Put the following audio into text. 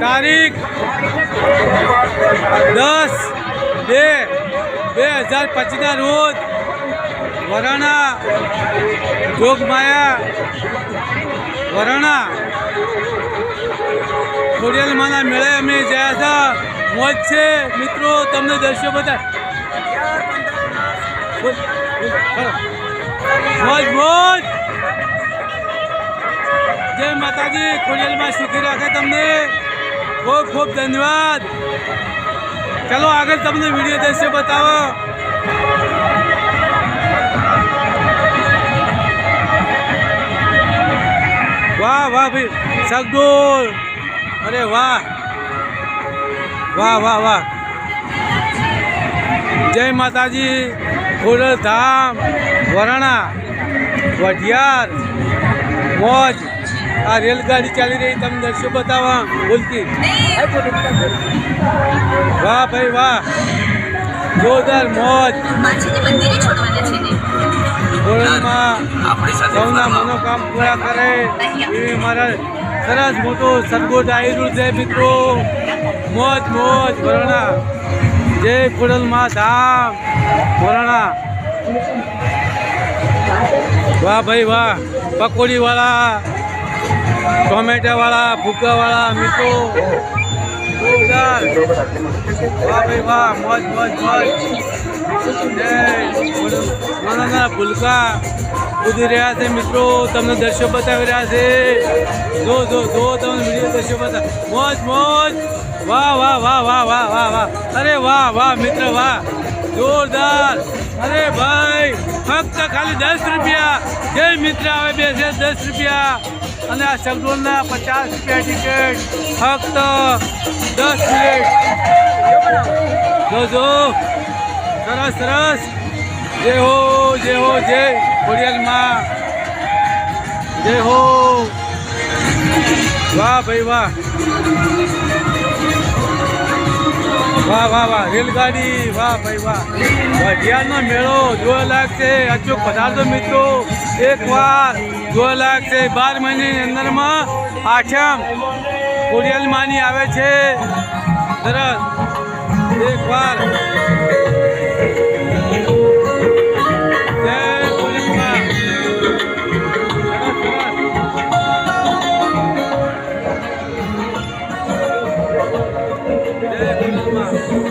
તારીખ દસ બે બે હજાર પચીસના રોજ વરાણા જોગમાયા વરાણા ખોડિયાલમાના મેળે અમે ગયા હતા. મોજ છે. મિત્રો, તમને દર્શો બધા. મોજ મોજ! જય માતાજી. ખોડિયાલમાં સુખી રાખે તમને. ખૂબ ખૂબ ધન્યવાદ. ચાલો, આગળ તમને વીડિયો દ્રશ્ય બતાવો. વાહ વાહ ભાઈ સગડોળ અરે વાહ. વાહ વાહ વાહ. જય માતાજી ખોડલ ધામ વરાણા, વઢિયાર, મોજ. આ રેલગાડી ચાલી રહી તમને દર્શો બતાવવા? ભૂલતી વાહ ભાઈ વાહ. જોરદાર મોજ. ધોરણમાં સૌના મનોકામ પૂરા કરે. એવી મારા સરસ મોટો સદગોટ આવેલું છે મિત્રો. મોજ મોજ વરણા. જય ખોડલમાં ધામ વરણા. વાહ ભાઈ વાહ. પકોડીવાળા. ટોમેટાવાળા ફૂકાવાળા મિત્રો જોરદાર વાહ ભાઈ વાહ, મોજ મોજ મોજ. નાના ભૂલકા. કૂદી રહ્યા છે મિત્રો, તમને દ્રશ્યો બતાવી રહ્યા છે. જો જો જો, તમને વીડિયો દ્રશ્યો બતાવ મોજ મોજ. વાહ વાહ વાહ વાહ વાહ વાહ વાહ. અરે વાહ વાહ, મિત્ર, વાહ. જોરદાર. અરે ભાઈ. ફક્ત ખાલી દસ રૂપિયા. જે મિત્ર આવે બે છે, દસ રૂપિયા. અને આ સગડોળના પચાસ રૂપિયા ટિકિટ. ફક્ત દસ મિનિટ જો જો સરસ સરસ. જય હો જય હો, જય ખોડિયાલમાં જય હો. વાહ, ભાઈ, વાહ. વાહ વાહ વાહ, રેલગાડી, વાહ, ભાઈ, વાહ. વઢિયારનો મેળો જોવા લાગશે. અચૂક પધારતો મિત્રો. એકવાર જોવા છે બાર મહિનાની અંદરમાં આઠમ કોડિયાલમાની આવે છે. સરસ એકવાર Yeah. Música